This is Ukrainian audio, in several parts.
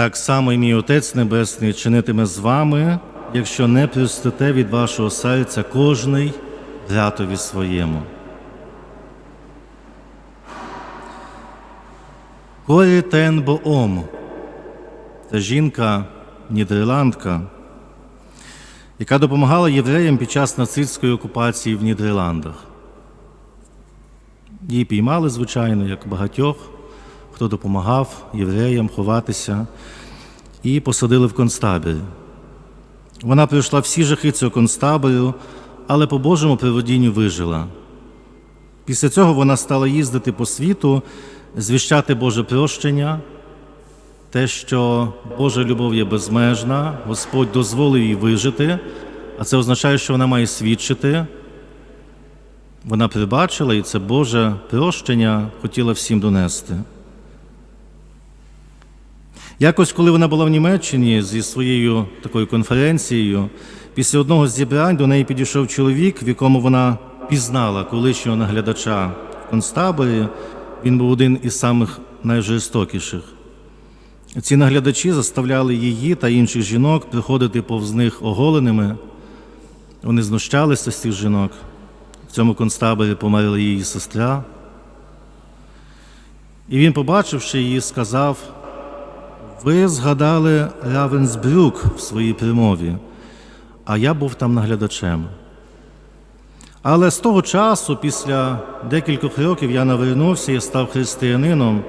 Так само і мій Отець Небесний чинитиме з вами, якщо не простите від вашого серця кожний братові своєму. Корі Тенбоом це жінка Нідерландка, яка допомагала євреям під час нацистської окупації в Нідерландах. Її піймали, звичайно, як багатьох, хто допомагав євреям ховатися, і посадили в концтабір. Вона пройшла всі жахи цього концтабору, але по Божому приводінню вижила. Після цього вона стала їздити по світу, звіщати Боже прощення, те, що Божа любов є безмежна, Господь дозволив їй вижити, а це означає, що вона має свідчити. Вона прибачила, і це Боже прощення хотіла всім донести. Якось, коли вона була в Німеччині зі своєю такою конференцією, після одного з зібрань до неї підійшов чоловік, в якому вона пізнала колишнього наглядача в концтаборі. Він був один із самих найжорстокіших. Ці наглядачі заставляли її та інших жінок приходити повз них оголеними. Вони знущалися з цих жінок. В цьому концтаборі померла її сестра. І він, побачивши її, сказав: Ви згадали Равенсбрюк в своїй промові, а я був там наглядачем. Але з того часу, після декількох років, я навернувся, я став християнином,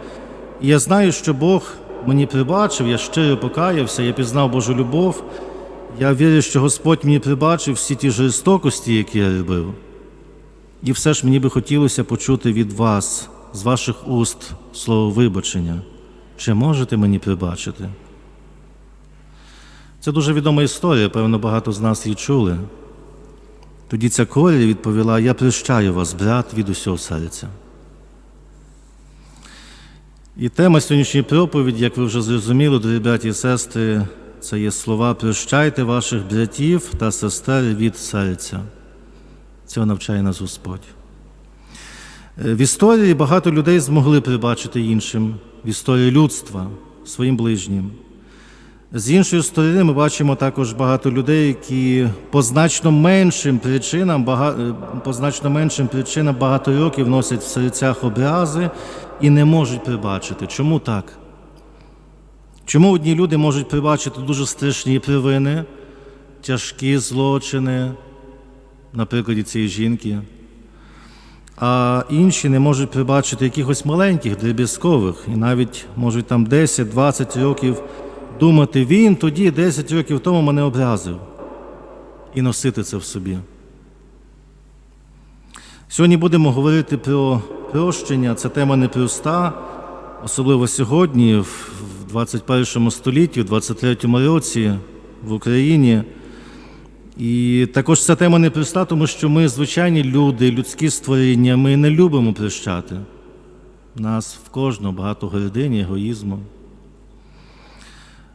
і я знаю, що Бог мені прибачив, я щиро покаявся, я пізнав Божу любов. Я вірю, що Господь мені прибачив всі ті жорстокості, які я робив. І все ж мені би хотілося почути від вас, з ваших уст, слово вибачення. Чи можете мені прибачити? Це дуже відома історія, певно, багато з нас її чули. Тоді ця Корі відповіла: Я прощаю вас, брат, від усього серця. І тема сьогоднішньої проповіді, як ви вже зрозуміли, дорогі браті і сестри, це є слова прощайте ваших братів та сестер від серця. Цього навчає нас Господь. Е, В історії багато людей змогли прибачити іншим, в історії людства, своїм ближнім. З іншої сторони, ми бачимо також багато людей, які по значно меншим причинам, е, по значно меншим причинам багато років носять в серцях образи і не можуть прибачити. Чому так? Чому одні люди можуть прибачити дуже страшні провини, тяжкі злочини, на прикладі цієї жінки, а інші не можуть прибачити якихось маленьких, дріб'язкових, і навіть можуть там 10-20 років думати, він тоді 10 років тому мене образив, і носити це в собі. Сьогодні будемо говорити про прощення. Це тема непроста, особливо сьогодні, в 21 столітті, в 23 році в Україні. І також ця тема непроста, тому що ми звичайні люди, людські створіння, ми не любимо прощати. Нас в кожного багато гордині, егоїзму.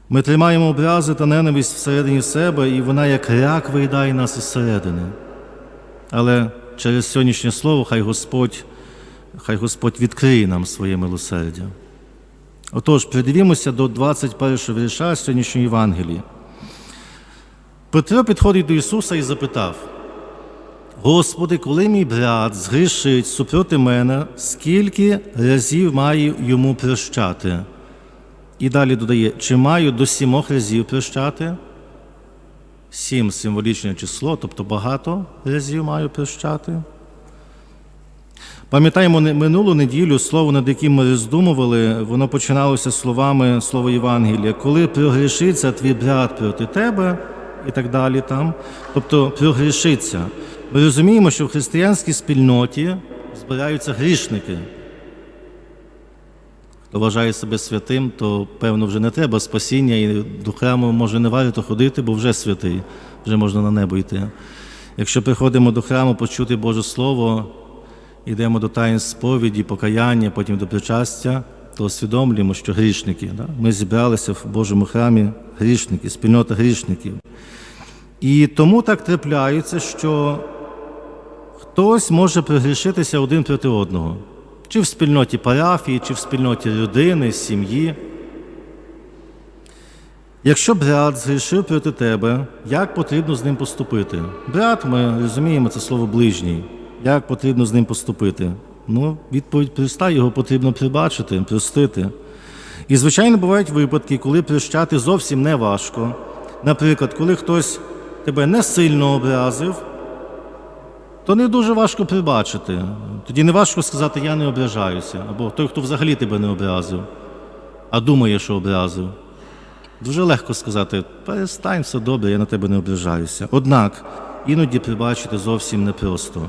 Ми тримаємо образи та ненависть всередині себе, і вона як рак виїдає нас із середини. Але через сьогоднішнє слово хай Господь, хай Господь відкриє нам своє милосердя. Отож, придивімося до 21 вірша сьогоднішньої Євангелії. Петро підходить до Ісуса і запитав: Господи, коли мій брат згрішить супроти мене, скільки разів маю йому прощати? І далі додає, чи маю до сімох разів прощати? Сім символічне число, тобто багато разів маю прощати. Пам'ятаємо минулу неділю слово, над яким ми роздумували, воно починалося словами слова Євангелія, коли прогрішиться твій брат проти тебе, і так далі там. Тобто прогрішиться. Ми розуміємо, що в християнській спільноті збираються грішники. Хто вважає себе святим, то певно вже не треба спасіння, і до храму може не варто ходити, бо вже святий, вже можна на небо йти. Якщо приходимо до храму почути Боже Слово, йдемо до таїн сповіді, покаяння, потім до причастя, то усвідомлюємо, що грішники. Да? Ми зібралися в Божому храмі грішники, спільнота грішників. І тому так трапляється, що хтось може пригрішитися один проти одного, чи в спільноті парафії, чи в спільноті родини, сім'ї. Якщо брат згрішив проти тебе, як потрібно з ним поступити? Брат, ми розуміємо це слово ближній. Як потрібно з ним поступити? Ну, відповідь проста, його потрібно прибачити, простити. І, звичайно, бувають випадки, коли прощати зовсім не важко. Наприклад, коли хтось тебе не сильно образив, то не дуже важко прибачити. Тоді не важко сказати Я не ображаюся, або той, хто взагалі тебе не образив, а думає, що образив. Дуже легко сказати, перестань, все добре, я на тебе не ображаюся. Однак іноді прибачити зовсім непросто.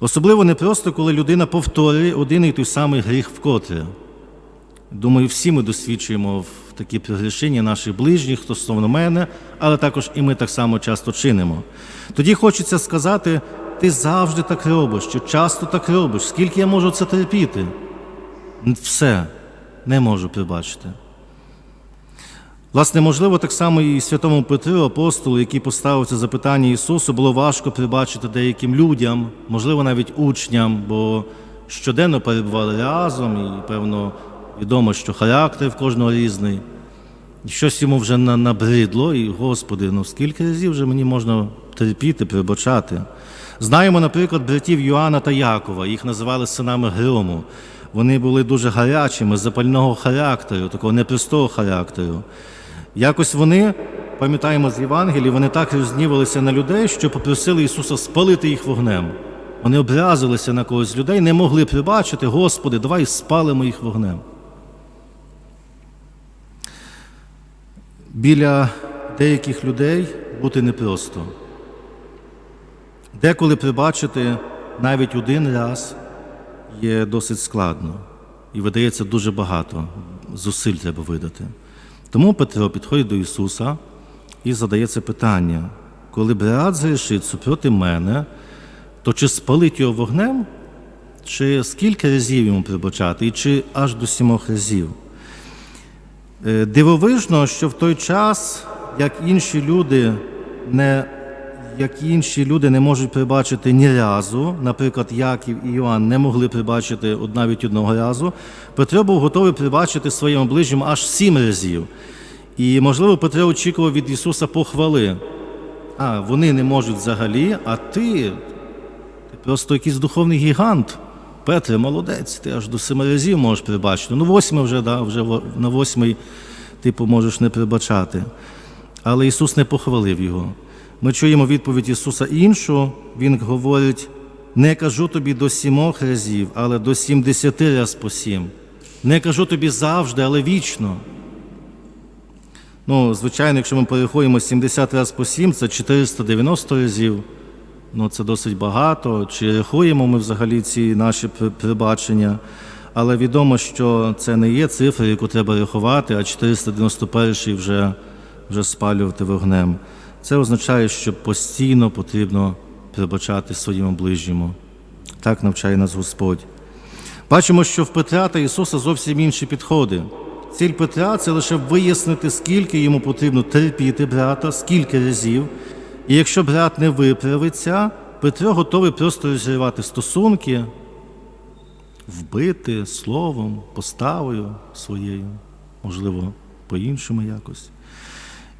Особливо непросто, коли людина повторює один і той самий гріх вкотре. Думаю, всі ми досвідчуємо в такі пригрішення наших ближніх стосовно мене, але також і ми так само часто чинимо. Тоді хочеться сказати, ти завжди так робиш, чи часто так робиш, скільки я можу це терпіти? Все, не можу прибачити. Власне, можливо, так само і святому Петру, апостолу, який поставив це запитання Ісусу, було важко прибачити деяким людям, можливо, навіть учням, бо щоденно перебували разом, і, певно, відомо, що характер в кожного різний. Щось йому вже набридло, і, Господи, ну скільки разів вже мені можна терпіти, прибачати. Знаємо, наприклад, братів Йоанна та Якова, їх називали синами грому. Вони були дуже гарячими, запального характеру, такого непростого характеру. Якось вони, пам'ятаємо з Євангелії, вони так рознівалися на людей, що попросили Ісуса спалити їх вогнем. Вони образилися на когось людей, не могли прибачити, Господи, давай спалимо їх вогнем. Біля деяких людей бути непросто. Деколи прибачити навіть один раз є досить складно і видається дуже багато зусиль треба видати. Тому Петро підходить до Ісуса і задає це питання: коли брат згрішить супроти мене, то чи спалить його вогнем, чи скільки разів йому прибачати, і чи аж до сімох разів? Е, Дивовижно, що в той час, як інші люди не, як інші люди не можуть прибачити ні разу, наприклад, Яків і Іоанн не могли прибачити навіть одного разу, Петро був готовий прибачити своєму ближньому аж сім разів. І, можливо, Петро очікував від Ісуса похвали. А, вони не можуть взагалі, а ти, ти просто якийсь духовний гігант. Петре, молодець, ти аж до семи разів можеш прибачити. Ну, восьми вже, да, вже на восьмий, типу, можеш не прибачати. Але Ісус не похвалив його. Ми чуємо відповідь Ісуса іншу. Він говорить: не кажу тобі до сімох разів, але до сімдесяти раз по сім. Не кажу тобі завжди, але вічно. Ну, звичайно, якщо ми переходимо 70 разів по 7, це 490 разів. Ну, це досить багато. Чи рахуємо ми взагалі ці наші прибачення? Але відомо, що це не є цифра, яку треба рахувати, а 491 вже, вже спалювати вогнем. Це означає, що постійно потрібно прибачати своєму ближньому. Так навчає нас Господь. Бачимо, що в Петра та Ісуса зовсім інші підходи. Ціль Петра це лише вияснити, скільки йому потрібно терпіти брата, скільки разів. І якщо брат не виправиться, Петро готовий просто розірвати стосунки, вбити словом, поставою своєю, можливо, по-іншому якось.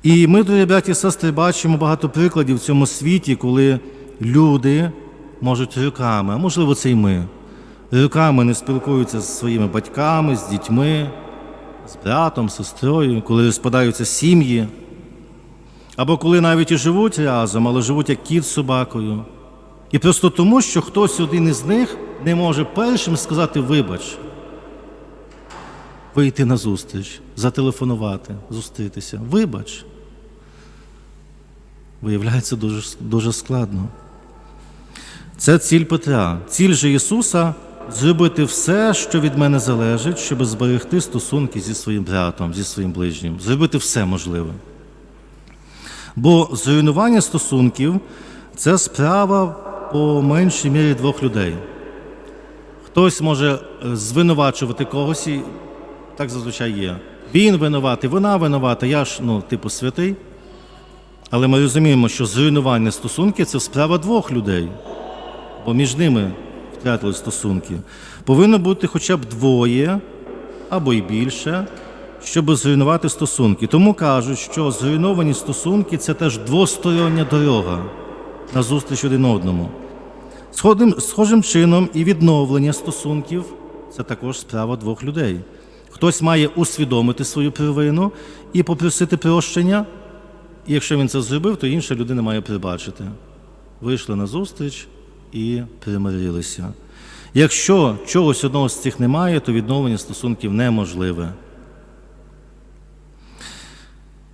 І ми, дорогі браті і сестри, бачимо багато прикладів в цьому світі, коли люди можуть роками, а можливо, це й ми, роками не спілкуються з своїми батьками, з дітьми, з братом, сестрою, коли розпадаються сім'ї, або коли навіть і живуть разом, але живуть як кіт з собакою. І просто тому, що хтось один із них не може першим сказати вибач, вийти на зустріч, зателефонувати, зустрітися. Вибач. Виявляється дуже, дуже складно. Це ціль Петра. Ціль же Ісуса зробити все, що від мене залежить, щоб зберегти стосунки зі своїм братом, зі своїм ближнім. Зробити все можливе. Бо зруйнування стосунків це справа по меншій мірі двох людей. Хтось може е, звинувачувати когось, і так зазвичай є. Він винуватий, вона винувата, я ж, ну, типу, святий. Але ми розуміємо, що зруйнування стосунків це справа двох людей, бо між ними втратили стосунки. Повинно бути хоча б двоє або й більше, щоб зруйнувати стосунки. Тому кажуть, що зруйновані стосунки це теж двостороння дорога на зустріч один одному. Сходим, схожим чином і відновлення стосунків це також справа двох людей. Хтось має усвідомити свою провину і попросити прощення, і якщо він це зробив, то інша людина має прибачити. Вийшли на зустріч і примирилися. Якщо чогось одного з цих немає, то відновлення стосунків неможливе.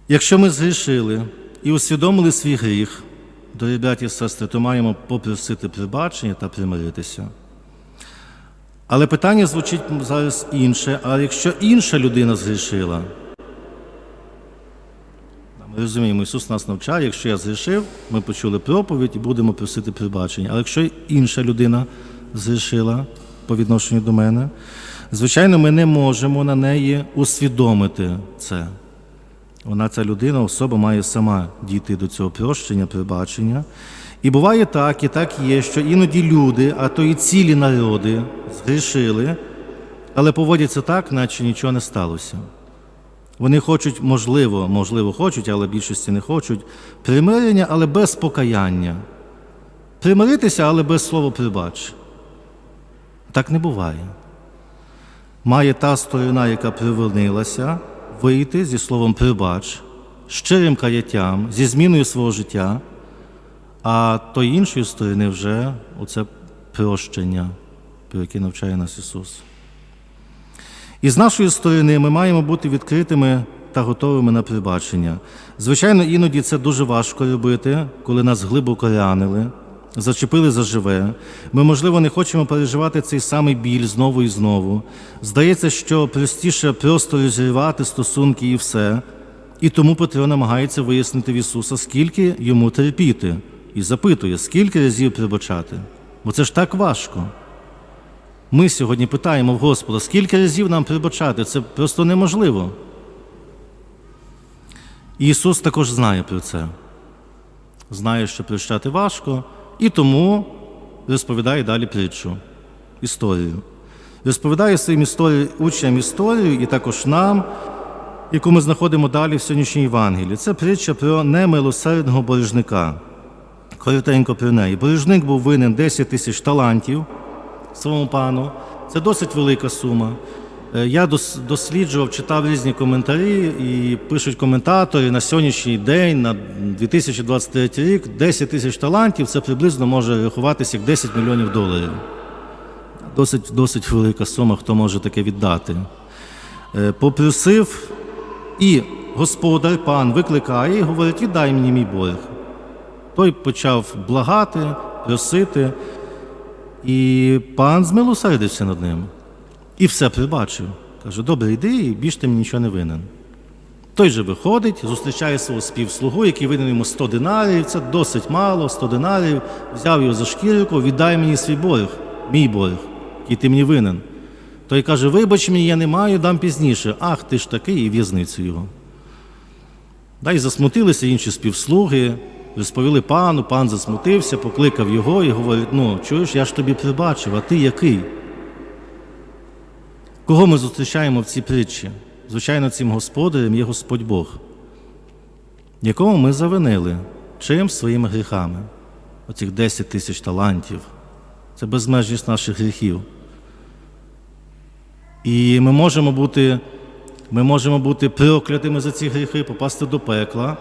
Якщо ми згрішили і усвідомили свій гріх, дорогі браті і сестри, то маємо попросити прибачення та примиритися. Але питання звучить зараз інше. А якщо інша людина згрішила, ми розуміємо, Ісус нас навчає, якщо я згрішив, ми почули проповідь і будемо просити прибачення. Але якщо інша людина згрішила по відношенню до мене, звичайно, ми не можемо на неї усвідомити це. Вона, ця людина, особа має сама дійти до цього прощення, прибачення. І буває так, і так є, що іноді люди, а то і цілі народи згрішили, але поводяться так, наче нічого не сталося. Вони хочуть, можливо, можливо, хочуть, але більшості не хочуть, примирення, але без покаяння. Примиритися, але без слова прибач. Так не буває. Має та сторона, яка привинилася, вийти зі словом прибач, щирим каяттям, зі зміною свого життя, а то іншої сторони вже оце прощення, про яке навчає нас Ісус. І з нашої сторони ми маємо бути відкритими та готовими на прибачення. Звичайно, іноді це дуже важко робити, коли нас глибоко ранили, зачепили за живе. Ми, можливо, не хочемо переживати цей самий біль знову і знову. Здається, що простіше просто розірвати стосунки і все. І тому Петро намагається вияснити в Ісуса, скільки йому терпіти, і запитує, скільки разів прибачати. Бо це ж так важко. Ми сьогодні питаємо в Господа, скільки разів нам прибачати? Це просто неможливо. І Ісус також знає про це. Знає, що прощати важко, і тому розповідає далі притчу, історію. Розповідає своїм історію, учням історію і також нам, яку ми знаходимо далі в сьогоднішній Євангелії. Це притча про немилосердного боржника. Коротенько про неї. Боржник був винен 10 тисяч талантів своєму пану. Це досить велика сума. Е, Я досліджував, читав різні коментарі і пишуть коментатори на сьогоднішній день, на 2023 рік, 10 тисяч талантів це приблизно може рахуватися як 10 мільйонів доларів. Досить, досить велика сума, хто може таке віддати. Е, Попросив, і господар, пан викликає і говорить: віддай мені мій борг. Той почав благати, просити, і пан змилосердився над ним. І все прибачив. Каже, добре, йди і більш мені нічого не винен. Той же виходить, зустрічає свого співслугу, який винен йому 100 динарів, це досить мало, 100 динарів, взяв його за шкірку, віддай мені свій борг, мій борг, який ти мені винен. Той каже, вибач мені, я не маю, дам пізніше. Ах, ти ж такий, і в'язницю його. Да, і засмутилися інші співслуги, розповіли пану, пан засмутився, покликав його і говорить: ну, чуєш, я ж тобі прибачив, а ти який? Кого ми зустрічаємо в цій притчі? Звичайно, цим господарем є Господь Бог, якому ми завинили чим своїми гріхами, оцих 10 тисяч талантів. Це безмежність наших гріхів. І ми можемо бути, ми можемо бути проклятими за ці гріхи, попасти до пекла.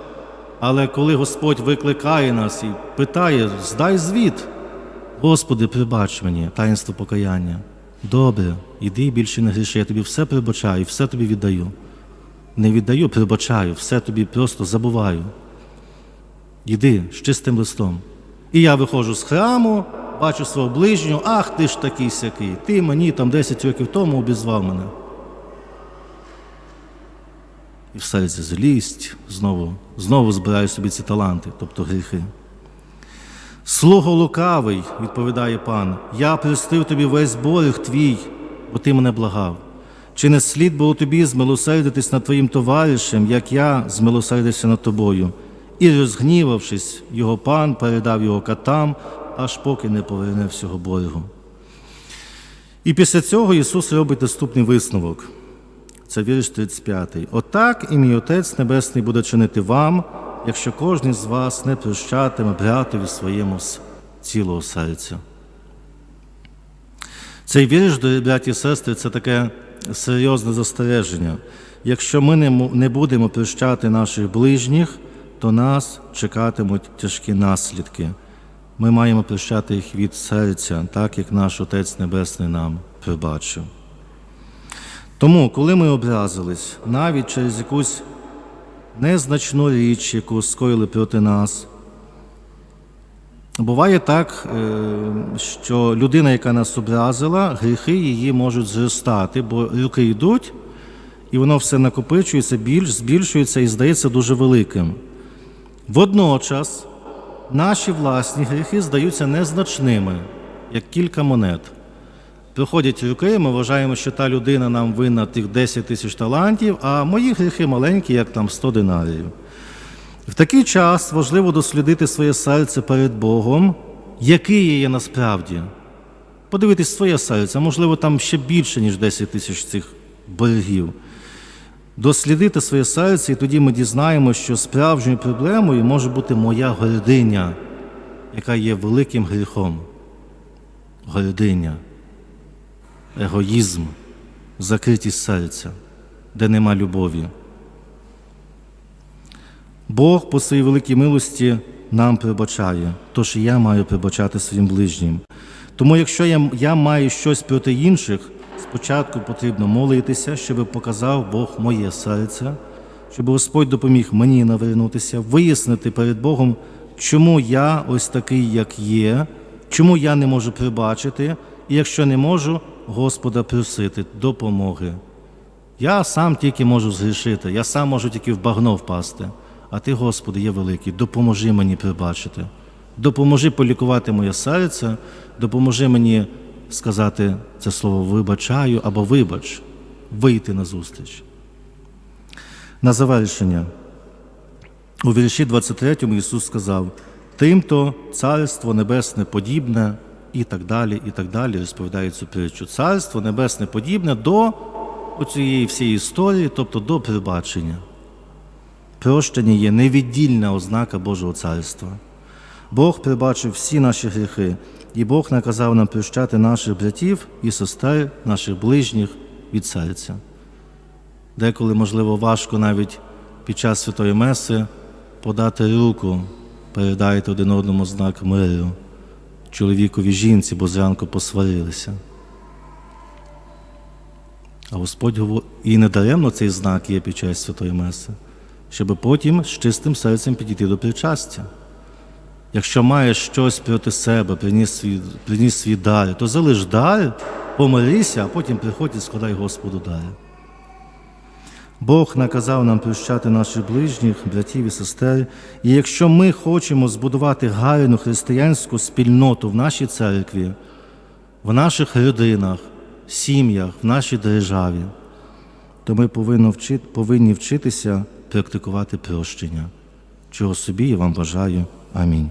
Але коли Господь викликає нас і питає, здай звіт, Господи, прибач мені таїнство покаяння. Добре, іди і більше не гріши, я тобі все прибачаю, все тобі віддаю. Не віддаю, прибачаю, все тобі просто забуваю. Іди з чистим листом. І я виходжу з храму, бачу свого ближнього, ах ти ж такий сякий, ти мені там 10 років тому обізвав мене. І в серці злість, знову, знову збираю собі ці таланти, тобто гріхи. Слуго лукавий, відповідає пан, я простив тобі весь борг твій, бо ти мене благав. Чи не слід було тобі змилосердитись над твоїм товаришем, як я змилосердився над тобою? І, розгнівавшись, його пан передав його катам, аж поки не поверне всього боргу. І після цього Ісус робить наступний висновок. Це вірш 35. Отак і мій Отець Небесний буде чинити вам, якщо кожен з вас не прощатиме братові своєму з цілого серця. Цей вірш, дорогі браті і сестри, це таке серйозне застереження. Якщо ми не, будемо прощати наших ближніх, то нас чекатимуть тяжкі наслідки. Ми маємо прощати їх від серця, так як наш Отець Небесний нам пробачив. Тому, коли ми образились, навіть через якусь незначну річ, яку скоїли проти нас, буває так, е, що людина, яка нас образила, гріхи її можуть зростати, бо руки йдуть, і воно все накопичується, більш, збільшується і здається дуже великим. Водночас наші власні гріхи здаються незначними, як кілька монет. Приходять роки, ми вважаємо, що та людина нам винна тих 10 тисяч талантів, а мої гріхи маленькі, як там 100 динарів. В такий час важливо дослідити своє серце перед Богом, яке є є насправді. Подивитись своє серце, можливо, там ще більше, ніж 10 тисяч цих боргів. Дослідити своє серце, і тоді ми дізнаємося, що справжньою проблемою може бути моя гординя, яка є великим гріхом. Гординя, егоїзм, закритість серця, де нема любові. Бог по своїй великій милості нам прибачає, тож і я маю прибачати своїм ближнім. Тому, якщо я, я маю щось проти інших, спочатку потрібно молитися, щоб показав Бог моє серце, щоб Господь допоміг мені навернутися, вияснити перед Богом, чому я ось такий, як є, чому я не можу прибачити, і якщо не можу, Господа просити допомоги. Я сам тільки можу згрішити, я сам можу тільки в багно впасти. А ти, Господи, є великий, допоможи мені прибачити. Допоможи полікувати моє серце, допоможи мені сказати це слово вибачаю або вибач, вийти на зустріч. На завершення. У вірші 23 Ісус сказав: Тимто царство небесне подібне, і так далі, і так далі, розповідає цю притчу. Царство небесне подібне до цієї всієї історії, тобто до прибачення. Прощення є невіддільна ознака Божого царства. Бог прибачив всі наші гріхи, і Бог наказав нам прощати наших братів і сестер, наших ближніх від серця. Деколи, можливо, важко навіть під час святої Меси подати руку, передайте один одному знак миру, чоловікові жінці, бо зранку посварилися. А Господь говорить, і недаремно цей знак є під час святої Меси, щоб потім з чистим серцем підійти до причастя. Якщо маєш щось проти себе, приніс свій, приніс свій дар, то залиш дар, помирися, а потім приходь і складай Господу дар. Бог наказав нам прощати наших ближніх, братів і сестер, і якщо ми хочемо збудувати гарну християнську спільноту в нашій церкві, в наших родинах, сім'ях, в нашій державі, то ми повинні, вчити, повинні вчитися практикувати прощення, чого собі я вам бажаю. Амінь.